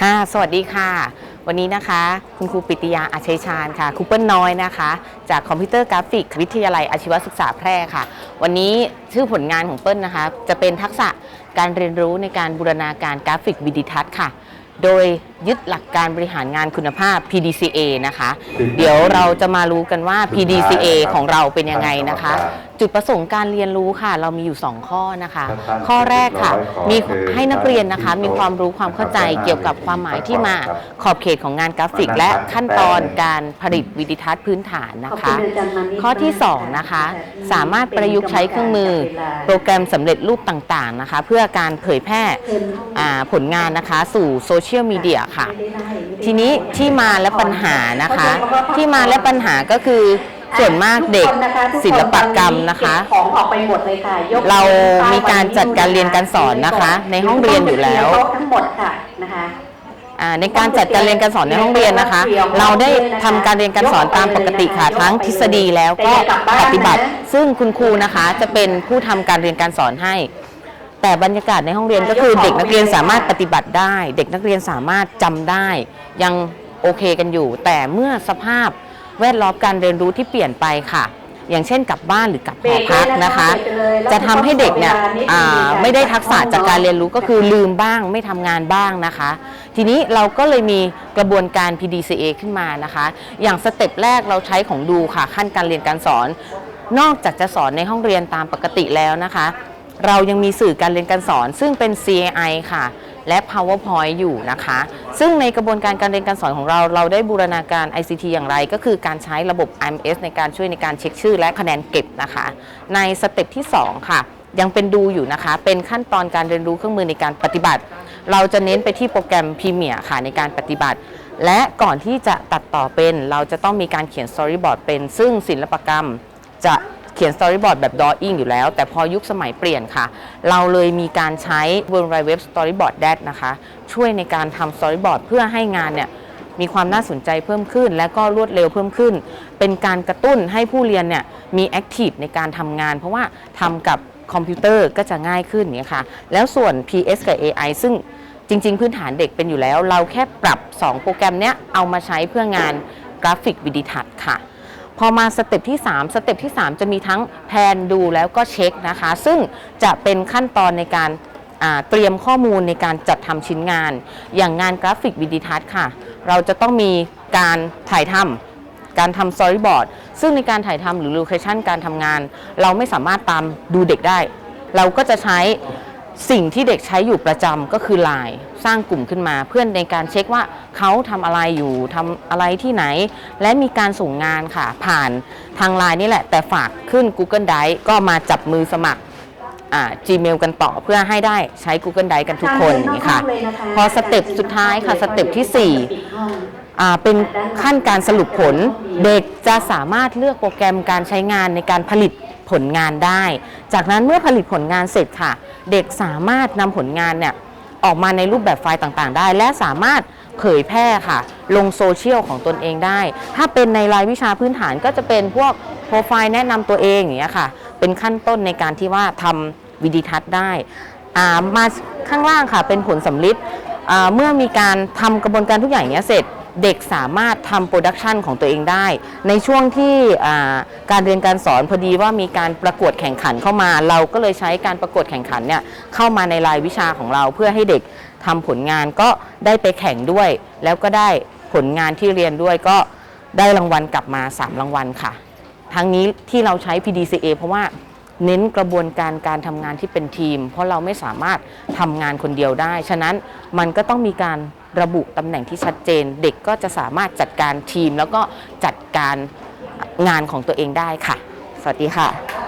ค่ะ สวัสดีค่ะ วันนี้นะคะ คุณครูปิติยาอาชัยชาญค่ะครูเปิ้ลน้อยนะคะ จากคอมพิวเตอร์กราฟิก วิทยาลัยอาชีวศึกษาแพร่ค่ะ วันนี้ชื่อผลงานของเปิ้ลนะคะ จะเป็นทักษะการเรียนรู้ในการบูรณาการกราฟิกวิดิทัศน์ค่ะ โดยยึดหลักการบริหารงานคุณภาพ PDCA นะคะ เดี๋ยวเราจะมารู้กันว่า PDCA ของเราเป็นยังไงนะคะ จุดประสงค์การเรียนรู้ค่ะ เรามีอยู่ 2 ข้อนะคะ ข้อแรกค่ะ มีให้นักเรียนนะคะ มีความรู้ความเข้าใจเกี่ยวกับความหมายที่มาขอบเขตของงานกราฟิก และขั้นตอนการผลิตวิดิทัศน์พื้นฐานนะคะ ข้อที่2นะคะ สามารถประยุกต์ใช้เครื่องมือ โปรแกรมสำเร็จรูปต่างๆนะคะ เพื่อการเผยแพร่อ่าผลงานนะคะ สู่โซเชียลมีเดียค่ะ ทีนี้ที่มาและปัญหานะคะ ที่มาและปัญหาก็คือส่วนมากเด็กศิลปกรรมนะคะเก็บของออกไปหมดเลยค่ะยกเรามีการจัดการเรียนการสอนนะคะ ในห้องเรียนอยู่แล้วโต๊ะทั้งหมดค่ะนะคะอ่าในการจัดการเรียนการสอนในห้องเรียนนะคะ เราได้ทำการเรียนการสอนตามปกติค่ะทั้งทฤษฎีแล้วก็ปฏิบัติ ซึ่งคุณครูนะคะจะเป็นผู้ทำการเรียนการสอนให้ แต่บรรยากาศในห้องเรียนก็คือเด็กนักเรียนสามารถปฏิบัติได้ เด็กนักเรียนสามารถจำได้ ยังโอเคกันอยู่ แต่เมื่อสภาพแวดล้อมการเรียนรู้ที่เปลี่ยนไปค่ะ อย่างเช่นกลับบ้านหรือกลับหอพักนะคะ จะทำให้เด็กเนี่ยอ่าไม่ได้ทักษะจากการเรียนรู้ก็คือลืมบ้างไม่ทำงานบ้างนะคะ ทีนี้เราก็เลยมีกระบวนการ PDCA ขึ้นมานะคะ อย่างสเต็ปแรกเราใช้ของดูค่ะขั้นการเรียนการสอน นอกจากจะสอนในห้องเรียนตามปกติแล้วนะคะ เรายังมีสื่อการเรียนการสอน ซึ่งเป็น CAI ค่ะ และ PowerPoint อยู่นะคะ ซึ่งในกระบวนการการเรียนการสอนของเรา เราได้บูรณาการ ICT อย่างไร ก็คือการใช้ระบบ IMS ในการช่วยในการเช็คชื่อและคะแนนเก็บนะคะ ในสเต็ปที่ 2 ค่ะยังเป็นดูอยู่นะคะ เป็นขั้นตอนการเรียนรู้เครื่องมือในการปฏิบัติ เราจะเน้นไปที่โปรแกรม Premiere ค่ะในการปฏิบัติ และก่อนที่จะตัดต่อเป็น เราจะต้องมีการเขียน Storyboard เป็น ซึ่งศิลปกรรมจะ เขียน Storyboard แบบ Drawing อยู่แล้ว แต่พอยุคสมัยเปลี่ยนค่ะ เราเลยมีการใช้ w o r l d Wide Web Storyboard d a t นะคะ ช่วยในการทำ Storyboard เพื่อให้งานเนี่ยมีความน่าสนใจเพิ่มขึ้น และก็รวดเร็วเพิ่มขึ้น เป็นการกระตุ้นให้ผู้เรียนเนี่ยมีแอคทีฟในการทำงาน เพราะว่าทำกับคอมพิวเตอร์ก็จะง่ายขึ้นเนี่ยค่ะ แล้วส่วน PS กับ AI ซึ่งจริง ๆ พื้นฐานเด็กเป็นอยู่แล้ว เราแค่ปรับ 2 โปรแกรมเนี้ยเอามาใช้เพื่องานกราฟิกวิดิทัศน์ค่ะ พอมาสเต็ปที่ 3 สเต็ปที่ 3 จะมีทั้งแพนดูแล้วก็เช็คนะคะ ซึ่งจะเป็นขั้นตอนในการเตรียมข้อมูลในการจัดทำชิ้นงาน อย่างงานกราฟิกวิดิทัศน์ค่ะ เราจะต้องมีการถ่ายทำการทำสตอรี่บอร์ดซึ่งในการถ่ายทำหรือโลเคชันการทำงาน เราไม่สามารถตามดูเด็กได้ เราก็จะใช้ สิ่งที่เด็กใช้อยู่ประจำก็คือ Line สร้างกลุ่มขึ้นมา เพื่อนในการเช็คว่าเขาทำอะไรอยู่ทำอะไรที่ไหน และมีการส่งงานค่ะ ผ่านทาง Line นี่แหละ แต่ฝากขึ้น Google Drive ก็มาจับมือสมัครอ่า Gmail กันต่อเพื่อให้ได้ใช้ Google Drive กันทุกคนอย่างนี้ค่ะ พอสเต็ปสุดท้ายค่ะสเต็ปที่4อ่าเป็นขั้นการสรุปผล เด็กจะสามารถเลือกโปรแกรมการใช้งานในการผลิต ผลงานได้ จากนั้นเมื่อผลิตผลงานเสร็จค่ะ เด็กสามารถนำผลงานเนี่ยออกมาในรูปแบบไฟล์ต่างๆ ได้ และสามารถเผยแพร่ค่ะ ลงโซเชียลของตนเองได้ ถ้าเป็นในรายวิชาพื้นฐานก็จะเป็นพวกโปรไฟล์แนะนำตัวเองอย่างเงี้ยค่ะ เป็นขั้นต้นในการที่ว่าทำวิดีทัศน์ได้มาข้างล่างค่ะเป็นผลสำลิดเมื่อมีการทำกระบวนการทุกอย่างอย่างเนี้ยเสร็จ เด็กสามารถทำโปรดักชันของตัวเองได้ ในช่วงที่อ่าการเรียนการสอนพอดีว่ามีการประกวดแข่งขันเข้ามา เราก็เลยใช้การประกวดแข่งขันเนี่ยเข้ามาในรายวิชาของเราเพื่อให้เด็กทำผลงานก็ได้ไปแข่งด้วย แล้วก็ได้ผลงานที่เรียนด้วยก็ได้รางวัลกลับมา 3 รางวัลค่ะ ทั้งนี้ที่เราใช้ PDCA เพราะว่าเน้นกระบวนการการทำงานที่เป็นทีม เพราะเราไม่สามารถทำงานคนเดียวได้ ฉะนั้นมันก็ต้องมีการ ระบุตำแหน่งที่ชัดเจน เด็กก็จะสามารถจัดการทีม แล้วก็จัดการงานของตัวเองได้ค่ะ สวัสดีค่ะ